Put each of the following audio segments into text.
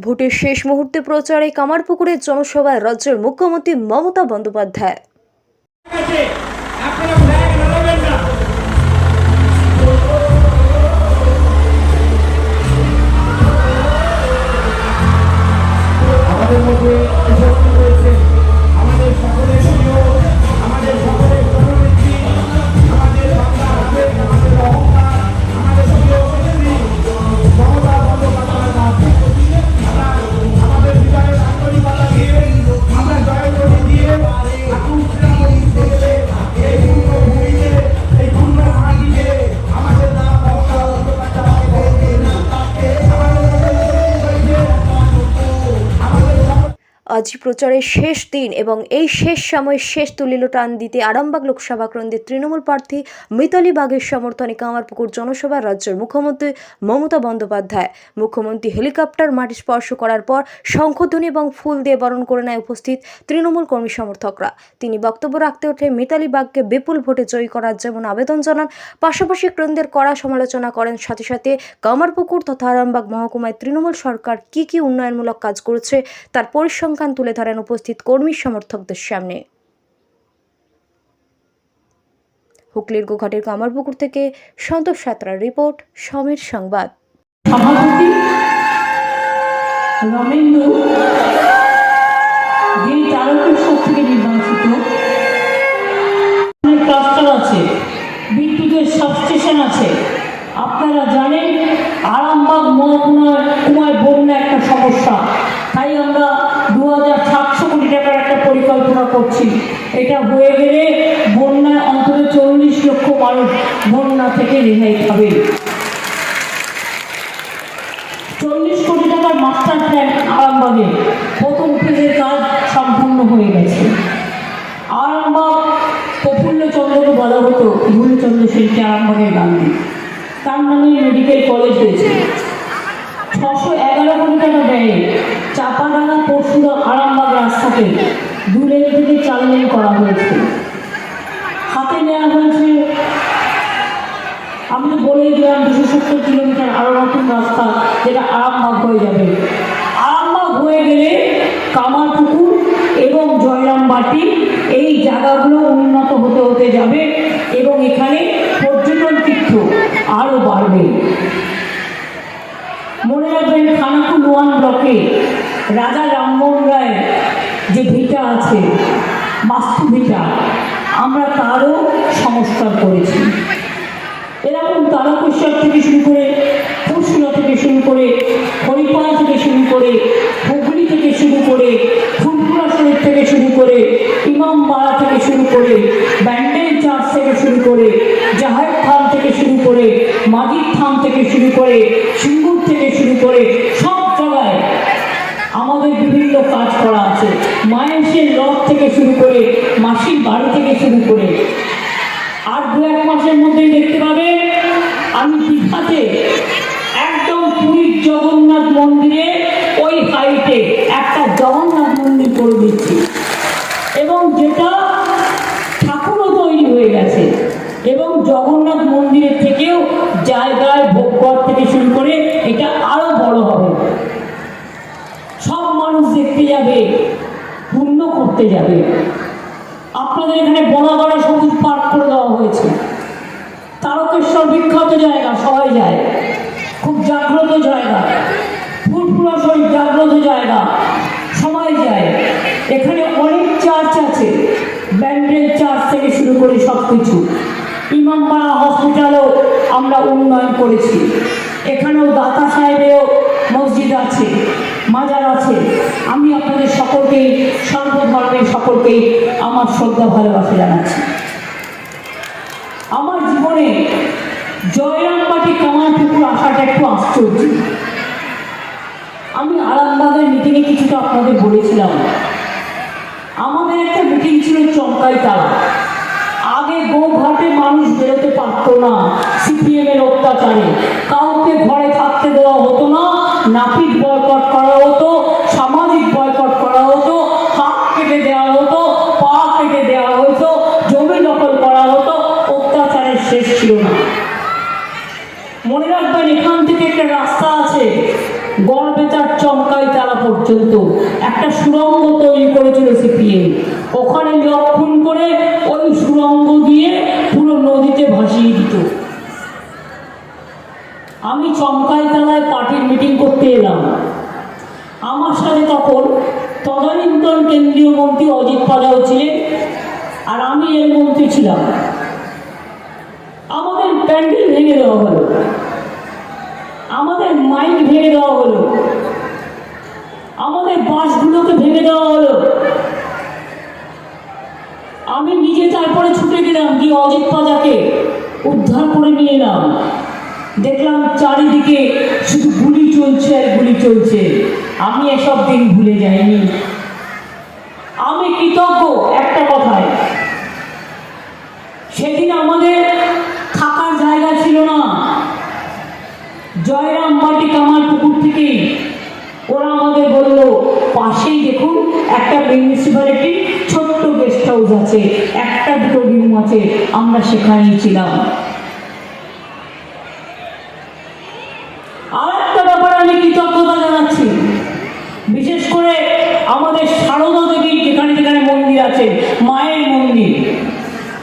ভোটের শেষ মুহূর্তে প্রচারে কামারপুকুরের জনসভায় রাজ্যের মুখ্যমন্ত্রী মমতা বন্দ্যোপাধ্যায়। আজ প্রচারের শেষ দিন এবং এই শেষ সময়ে শেষ তুলিল টান দিতে আরামবাগ লোকসভা কেন্দ্রের তৃণমূল প্রার্থী মিতালি বাগের সমর্থনে কামারপুকুর জনসভায় রাজ্যের মুখ্যমন্ত্রী মমতা বন্দ্যোপাধ্যায়। মুখ্যমন্ত্রী হেলিকপ্টার মাটি স্পর্শ করার পর শঙ্খধ্বনি এবং ফুল দিয়ে বরণ করে নেয় উপস্থিত তৃণমূল কর্মী সমর্থকরা। তিনি বক্তব্য রাখতে ওঠে মিতালি বাগকে বিপুল ভোটে জয়ী করার যেমন আবেদন জানান, পাশাপাশি কেন্দ্রের কড়া সমালোচনা করেন সাথে সাথে কামারপুকুর তথা আরামবাগ মহকুমায় তৃণমূল সরকার কি কি উন্নয়নমূলক কাজ করেছে তার পরিসংখ্যান তুলে ধরেন উপস্থিত কর্মী সমর্থকদের সামনে। হুগলির গোঘাটের কামারপুকুর থেকে সন্তোষ সাঁতরার রিপোর্ট, সমের সংবাদ। এটা হয়ে গেলে বন্যায় অন্তত চল্লিশ লক্ষ মানুষ বন্যা থেকে রেহাই পাবে। চল্লিশ কোটি টাকার মাস্টার প্ল্যান আরামবাগে। প্রথম ফেজের কাজ সম্পূর্ণ হয়ে গেছে। আরামবাগ প্রফুল্লচন্দ্রকে বলা হতো ভুলচন্দ্র সেনকে আরামবাগের গান্ধী তার নামে মেডিকেল কলেজ হয়েছে সত্তর কিলোমিটার আরও নতুন রাস্তা, যেটা আরামবাগ হয়ে যাবে। আরামবাগ হয়ে গেলে কামারপুকুর এবং জয়রামবাটি, এই জায়গাগুলো উন্নত হতে হতে যাবে এবং এখানে পর্যটন তীর্থ আরও বাড়বে। মনে রাখবেন, খানাকুল ওয়ান ব্লকে রাজা রামমোহন রায়ের যে ভিটা আছে, বাস্তু ভিটা, আমরা তারও সংস্কার করেছি এরকম তারকেশ্বর থেকে শুরু করে পরশুরা থেকে শুরু করে হরিপাড়া থেকে শুরু করে হুগলি থেকে শুরু করে ফুলপুরা শরীর থেকে শুরু করে ইমামবাড়া থেকে শুরু করে ব্যান্ডেল চার্চ থেকে শুরু করে জাহের থান থেকে শুরু করে মাজিদ থান থেকে শুরু করে সিঙ্গুর থেকে শুরু করে সব জায়গায় আমাদের বিভিন্ন কাজ করা আছে মায়ের লক থেকে শুরু করে মাসির বাড়ি থেকে শুরু করে আর দু এক মাসের মধ্যেই দেখতে পাবে আমি একদম পুরীর জগন্নাথ মন্দিরে, ওই হাইটে একটা জগন্নাথ মন্দির করে দিচ্ছি। এবং যেটা ঠাকুরও তৈরি হয়ে গেছে। এবং জগন্নাথ মন্দিরের থেকেও জায়গায় ভোগ থেকে শুরু করে এটা আরও বড় হবে। সব মানুষ দেখতে যাবে, পূর্ণ করতে যাবে। আপনাদের এখানে বনাগড়ে সবুজ পার্ক করে দেওয়া হয়েছে তারকেশ্বর বিখ্যাত জায়গা, সবাই যায়। খুব জাগ্রত জায়গা। ফুলপুরা শরীর জাগ্রত জায়গা। সবাই যায়। এখানে অনেক চার্চ আছে। ব্যান্ডেল চার্চ থেকে শুরু করে সব কিছু ইমামবাড়া হসপিটালও আমরা উন্নয়ন করেছি। এখানেও দাতা সাহেবেরও মসজিদ আছে, মাজার আছে। আমি আপনাদের সকলকেই, সর্বধর্মের সকলকেই আমার শ্রদ্ধা, ভালোবাসা জানাচ্ছি আমার জীবনে জয়রামবাটি কামারপুকুর আসাটা একটু আশ্চর্য। আমি আরামবাগের মিটিংয়ে কিছুটা আপনাদের বলেছিলাম। আমাদের একটা মিটিং ছিল চমকাই তারা। আগে গোঘাটে মানুষ বেরোতে পারতো না সিপিএম এর অত্যাচারে। কাউকে ঘরে পর্যন্ত একটা সুড়ঙ্গ তৈরি করেছিল সিপিএম। ওখানে লক্ষণ করে ওই সুড়ঙ্গ দিয়ে পুরো নদীতে ভাসিয়ে দিত। আমি চমকাই তলায় পার্টির মিটিং করতে এলাম। আমার সাথে তখন তদানীন্তন কেন্দ্রীয় মন্ত্রী অজিত পাজাও ছিলেন আর আমি এর মন্ত্রী ছিলাম। আমাদের প্যান্ডেল ভেঙে দেওয়া হলো। আমাদের মাইক ভেঙে দেওয়া হলো। আমাদের বাসগুলোকে ভেঙে দেওয়া হলো। আমি নিজে তারপরে ছুটে গেলাম, গিয়ে অজিত পাজাকে উদ্ধার করে নিয়ে এলাম। দেখলাম চারিদিকে শুধু গুলি চলছে আর গুলি চলছে। আমি এসব দিন ভুলে যাইনি। আমি কৃতজ্ঞ একটা কথায়। আছে, একটা দুটো রুম আছে, আমরা সেখানেই ছিলাম। আমি কৃতজ্ঞতা জানাচ্ছি। বিশেষ করে আমাদের সারদা দেবীর যেখানে যেখানে মন্দির আছে, মায়ের মন্দির,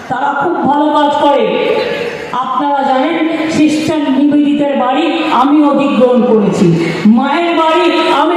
তারা খুব ভালো কাজ করে। আপনারা জানেন, সিস্টার বাড়ি আমি অধিগ্রহণ করেছি। মায়ের বাড়ি আমি